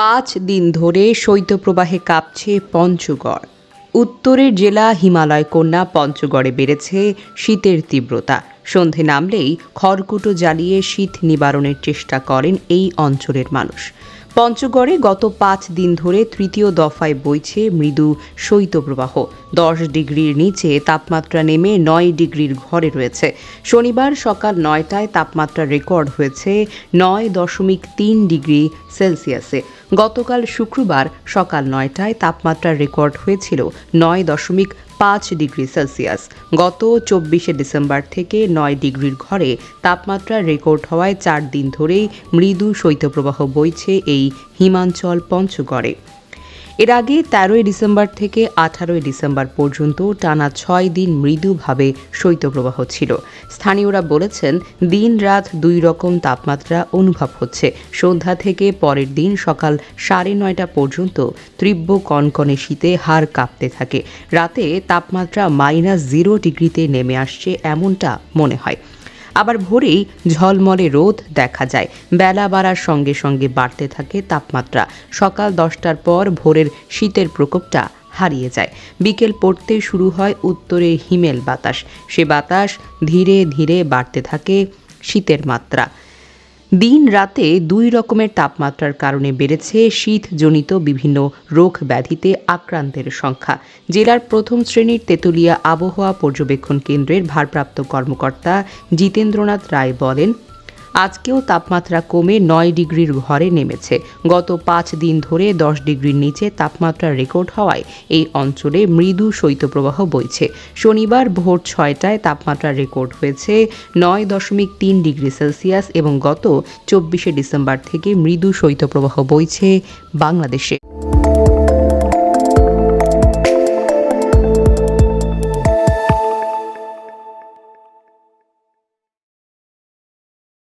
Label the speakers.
Speaker 1: পাঁচ দিন ধরে শৈত্যপ্রবাহে কাঁপছে পঞ্চগড়। উত্তরের জেলা হিমালয় কন্যা পঞ্চগড়ে বেড়েছে শীতের তীব্রতা। সন্ধে নামলেই খড়কুটো জ্বালিয়ে শীত নিবারণের চেষ্টা করেন এই অঞ্চলের মানুষ। পঞ্চগড়ে গত পাঁচ দিন ধরে তৃতীয় দফায় বইছে মৃদু শৈত্যপ্রবাহ। দশ ডিগ্রির নিচে তাপমাত্রা নেমে নয় ডিগ্রির ঘরে রয়েছে। শনিবার সকাল নয়টায় তাপমাত্রা রেকর্ড হয়েছে নয় দশমিক তিন ডিগ্রি সেলসিয়াসে। গতকাল শুক্রবার সকাল নয়টায় তাপমাত্রার রেকর্ড হয়েছিল নয় দশমিক পাঁচ ডিগ্রি সেলসিয়াস। গত চব্বিশে ডিসেম্বর থেকে নয় ডিগ্রির ঘরে তাপমাত্রা রেকর্ড হওয়ায় চার দিন ধরেই মৃদু শৈত্যপ্রবাহ বইছে এই হিমাঞ্চল পঞ্চগড়ে। এর আগে তেরোই ডিসেম্বর থেকে আঠারোই ডিসেম্বর পর্যন্ত টানা ছয় দিন মৃদুভাবে শৈত্যপ্রবাহ ছিল। স্থানীয়রা বলেছেন দিন রাত দুই রকম তাপমাত্রা অনুভব হচ্ছে। সন্ধ্যা থেকে পরের দিন সকাল সাড়ে নয়টা পর্যন্ত তীব্র কনকনে শীতে হাড় কাঁপতে থাকে। রাতে তাপমাত্রা মাইনাস জিরো ডিগ্রিতে নেমে আসছে এমনটা মনে হয়। আবার ভোরেই ঝলমলে রোদ দেখা যায়। বেলা বাড়ার সঙ্গে সঙ্গে বাড়তে থাকে তাপমাত্রা। সকাল দশটার পর ভোরের শীতের প্রকোপটা হারিয়ে যায়। বিকেল পড়তে শুরু হয় উত্তরে হিমেল বাতাস। সে বাতাস ধীরে ধীরে বাড়তে থাকে শীতের মাত্রা। দিন রাতে দুই রকমের তাপমাত্রার কারণে বেড়েছে শীতজনিত বিভিন্ন রোগ ব্যাধিতে আক্রান্তের সংখ্যা। জেলার প্রথম শ্রেণির তেঁতুলিয়া আবহাওয়া পর্যবেক্ষণ কেন্দ্রের ভারপ্রাপ্ত কর্মকর্তা জিতেন্দ্রনাথ রায় বলেন আজকেও তাপমাত্রা কমে নয় ডিগ্রির ঘরে নেমেছে। গত পাঁচ দিন ধরে দশ ডিগ্রির নিচে তাপমাত্রা রেকর্ড হওয়ায় এই অঞ্চলে মৃদু শৈত্যপ্রবাহ বইছে। শনিবার ভোর ছয়টায় তাপমাত্রা রেকর্ড হয়েছে নয় দশমিক তিন ডিগ্রি সেলসিয়াস এবং গত চব্বিশে ডিসেম্বর থেকে মৃদু শৈত্যপ্রবাহ বইছে বাংলাদেশে।